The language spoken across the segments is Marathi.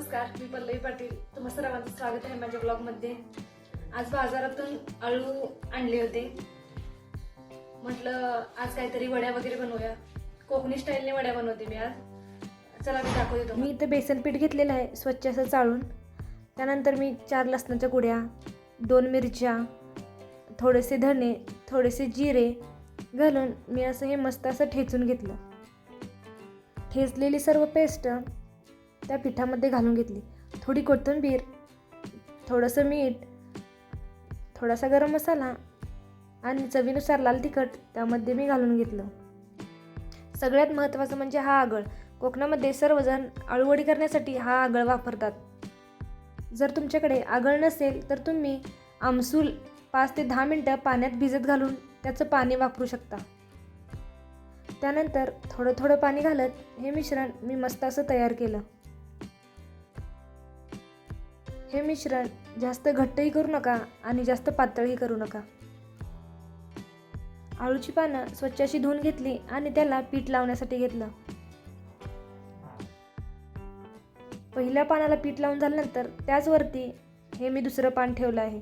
नमस्कार मी पल्लवी पाटील. तुम्हा सर्वांचं स्वागत आहे माझ्या ब्लॉगमध्ये. आज बाजारातून आळू आणले होते. म्हटलं आज काहीतरी वड्या वगैरे बनवूया. कोकणी स्टाईलने वड्या बनवते मी आज. चला मी दाखवते तुम्हाला. मी इथं बेसन पीठ घेतलेलं आहे स्वच्छ असं चाळून. त्यानंतर मी चार लसणाच्या गुड्या दोन मिरच्या थोडेसे धणे थोडेसे जिरे घालून मी असं हे मस्त असं ठेचून घेतलं. ठेचलेली सर्व पेस्ट त्या पिठामध्ये घालून घेतली. थोडी कोथिंबीर थोडंसं मीठ थोडासा गरम मसाला आणि चवीनुसार लाल तिखट त्यामध्ये मी घालून घेतलं. सगळ्यात महत्त्वाचं म्हणजे हा आगळ. कोकणामध्ये सर्वजण अळवडी करण्यासाठी हा आगळ वापरतात. जर तुमच्याकडे आगळ नसेल तर तुम्ही आमसूल पाच ते दहा मिनटं पाण्यात भिजत घालून त्याचं पाणी वापरू शकता. त्यानंतर थोडं थोडं पाणी घालत हे मिश्रण मी मस्त असं तयार केलं. हे मिश्रण जास्त घट्टही करू नका आणि जास्त पातळही करू नका. आळूची पानं स्वच्छ अशी धुवून घेतली आणि त्याला पीठ लावण्यासाठी घेतलं. पहिल्या पानाला पीठ लावून झाल्यानंतर त्याचवरती हे मी दुसरं पान ठेवलं आहे.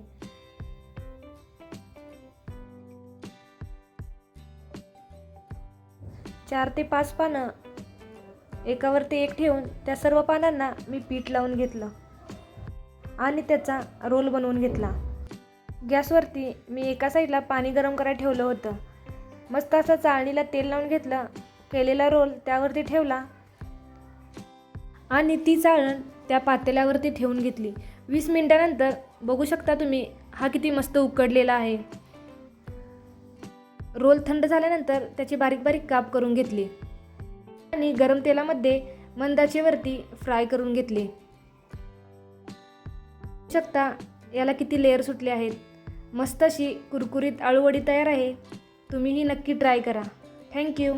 चार ते पाच पानं एकावरती एक ठेवून त्या सर्व पानांना मी पीठ लावून घेतलं. आणि त्याचा रोल बनवून घेतला. गॅसवरती मी एका साईडला पाणी गरम करायला ठेवलं होतं. मस्त असं चाळणीला तेल लावून घेतलं केलेला रोल त्यावरती ठेवला आणि ती चाळण त्या पातेल्यावरती ठेवून घेतली. वीस मिनटानंतर बघू शकता तुम्ही हा किती मस्त उकडलेला आहे. रोल थंड झाल्यानंतर त्याची बारीक बारीक काप करून घेतली आणि गरम तेलामध्ये मंदाचेवरती फ्राय करून घेतली. शकता. याला किती लेअर सुटले आहेत. मस्त अशी कुरकुरीत आळूवडी तयार आहे. तुम्हीही नक्की ट्राय करा. थँक्यू